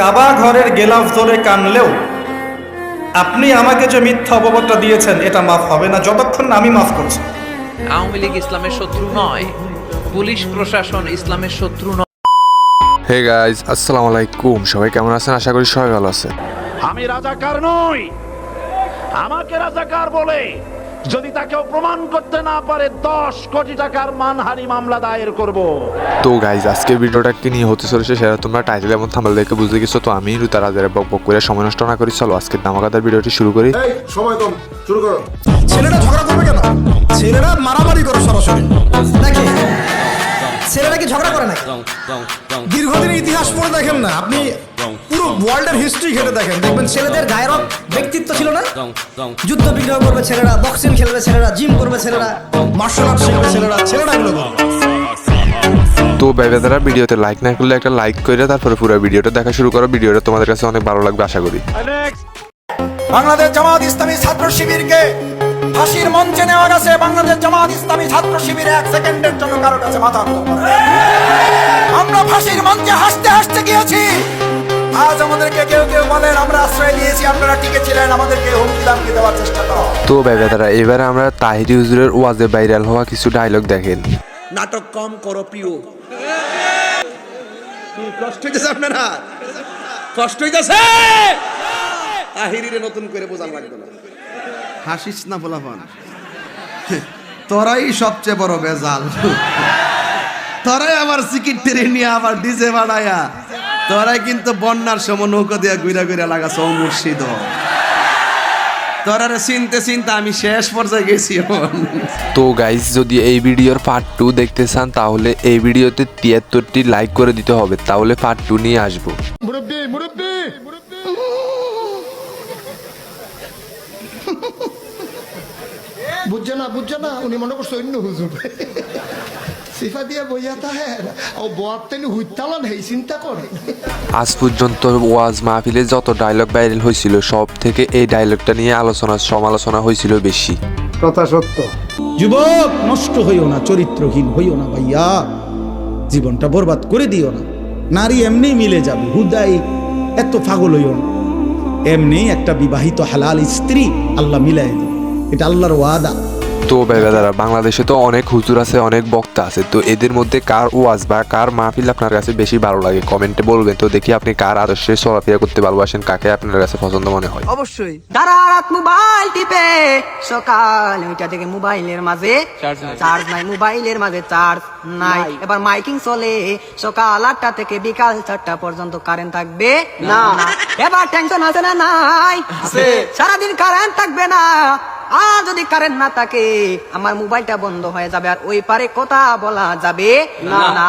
কাবা ঘরের গেলাফ ধরে কানলেও আপনি আমাকে যে মিথ্যা অপবাদটা দিয়েছেন এটা মাফ হবে না। যতক্ষণ আমি মাফ করছি। আওয়ামী লীগ ইসলামের শত্রু নয় পুলিশ প্রশাসন ইসলামের শত্রু নয়। হে গাইজ আসসালামু আলাইকুম। সবাই কেমন আছেন? আশা করি সবাই ভালো আছে আমি রাজাকার নই। আমাকে রাজাকার বলে যদি তাকে প্রমাণ করতে না পারে দশ কোটি টাকার মানহানি মামলা দায়ের করব। তো গাইজ আজকে ভিডিওটা কি নিয়ে হতে চলেছে সেটা তোমরা টাইটেল এবং থাম্বনেল দেখে বুঝতে গেছো। তো আমি রুতা রাজারে বক বক করে সময় নষ্ট না করি। চলো আজকে ধামাকাদার ভিডিওটি শুরু করি। এই সময় কম শুরু করো। ছেলেরা ঝগড়া করবে কেন? ছেলেরা মারামারি করো সরাসরি। নাকি? করে নাকি? দীর্ঘদিনের ইতিহাস পড়ে দেখেন না। আপনি পুরো ওয়ার্ল্ডের হিস্ট্রি ঘেটে দেখেন। দেখবেন ছেলেদের গায়ের ব্যক্তিত্ব ছিল না? যুদ্ধ বিগ্রহ করবে ছেলেরা বক্সিং খেলবে ছেলেরা জিম করবে ছেলেরা মার্শাল আর্ট শিখবে ছেলেরা ছেলেরা এগুলো। তো বেবেদারা ভিডিওতে লাইক না করলে একটা লাইক করে তারপরে পুরো ভিডিওটা দেখা শুরু করো। ভিডিওটা তোমাদের কাছে অনেক ভালো লাগবে আশা করি। বাংলাদেশ জামাত ইসলামী ছাত্র শিবিরকে ফাঁসির মঞ্চে নেওয়া গেছে বাংলাদেশ জামাত ইসলামী ছাত্র শিবিরে এক সেকেন্ডের জন্য কারও কাছে মাথা। আমরা ফাঁসির মঞ্চে হাসতে হাসতে গিয়েছি। আজ আমাদেরকে কেউ কেউ বলেন আমরা আশ্রয় দিয়েছি আপনারা টিকে ছিলেন আমাদেরকে হুমকি দামকি দেওয়ার চেষ্টা করো। তো বেবেদারা এবারে আমরা তাহিরি হুজুরের ওয়াজে ভাইরাল হওয়া কিছু ডায়লগ দেখেন। নাটক কম করো প্রিয়। কষ্ট হইতেছে আপনারা? কষ্ট হইতেছে? তাহিরিরে নতুন করে বোঝান লাগবে না। হাসিস না ফলাফান তোরাই সবচেয়ে বড় বেজাল তোরাই আবার সিকিট টেনে নিয়ে আবার ডিজে বানায়া। তোরাই কিন্তু বন্যার সময় নৌকা দিয়া ঘুরা ঘুরা লাগাছ ও মুর্শিদ। তোরারে চিনতে চিনতে আমি শেষ পর্যায়ে গেছি। তো গাইজ যদি এই ভিডিওর পার্ট টু দেখতে চান তাহলে এই ভিডিওতে তিয়াত্তরটি লাইক করে দিতে হবে। তাহলে পার্ট টু নিয়ে আসব। বুঝছে না বুঝছে না? উনি মনে করছে অন্য হুজুর। সিফা দিয়ে বইয়া তাহে ও বোয়ার তেনি হেই চিন্তা করে। আজ পর্যন্ত ওয়াজ মাহফিলে যত ডায়লগ ভাইরাল হয়েছিল সব থেকে এই ডায়লগটা নিয়ে আলোচনা সমালোচনা হয়েছিল বেশি। কথা সত্য। যুবক নষ্ট হইও না চরিত্রহীন হইও না ভাইয়া। জীবনটা বরবাদ করে দিও না। নারী এমনি মিলে যাবে হুদাই এত পাগল হইও না। এমনি একটা বিবাহিত হালাল স্ত্রী আল্লাহ মিলাই দিবে। এটা আল্লাহর ওয়াদা। তো বেবেদারা বাংলাদেশে তো অনেক হুজুর আছে অনেক বক্তা আছে। তো এদের মধ্যে কার ওয়াজ বা কার মাহফিল আপনার কাছে বেশি ভালো লাগে? কমেন্টে বলবেন। তো দেখি আপনি কার আদর্শে চলাফেরা করতে ভালোবাসেন কাকে আপনার কাছে পছন্দ মনে হয়? অবশ্যই। রাত মোবাইল টিপে। সকাল ওইটা থেকে মোবাইলের মাঝে চার্জ নাই। মোবাইলের মাঝে চার্জ নাই। এবার মাইকিং চলে। সকাল আটটা থেকে বিকাল চারটা পর্যন্ত কারেন্ট থাকবে না। এবার টেনশন আছে না নাই? সারাদিন কারেন্ট থাকবে না। আর যদি কারেন্ট না থাকে আমার মোবাইলটা বন্ধ হয়ে যাবে। আর ওই পারে কথা বলা যাবে? না না।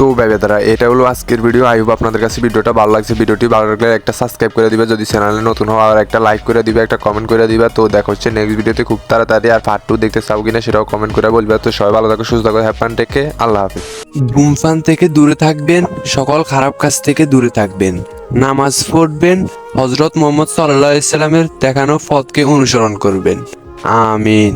তো তারা, এটা হলো আজকের ভিডিও আই হোপ আপনাদের কাছে ভিডিওটা ভালো লাগছে। ভিডিওটি ভালো লাগলে একটা সাবস্ক্রাইব করে দিবে। যদি চ্যানেলে নতুন হওয়া, আর একটা লাইক করে দিবে, একটা কমেন্ট করে দিবে। তো দেখা হচ্ছে নেক্সট ভিডিওতে খুব তাড়াতাড়ি। আর পার্ট টু দেখতে চাও কিনা সেটাও কমেন্ট করে বলবে। তো সবাই ভালো থাকো, সুস্থ থাকো হ্যাপান টেকে আল্লাহ হাফিজ। ধূমপান থেকে দূরে থাকবেন, সকল খারাপ কাজ থেকে দূরে থাকবেন। নামাজ পড়বেন হজরত মোহাম্মদ সাল্লাহ ইসলামের দেখানো পথকে অনুসরণ করবেন। আমিন।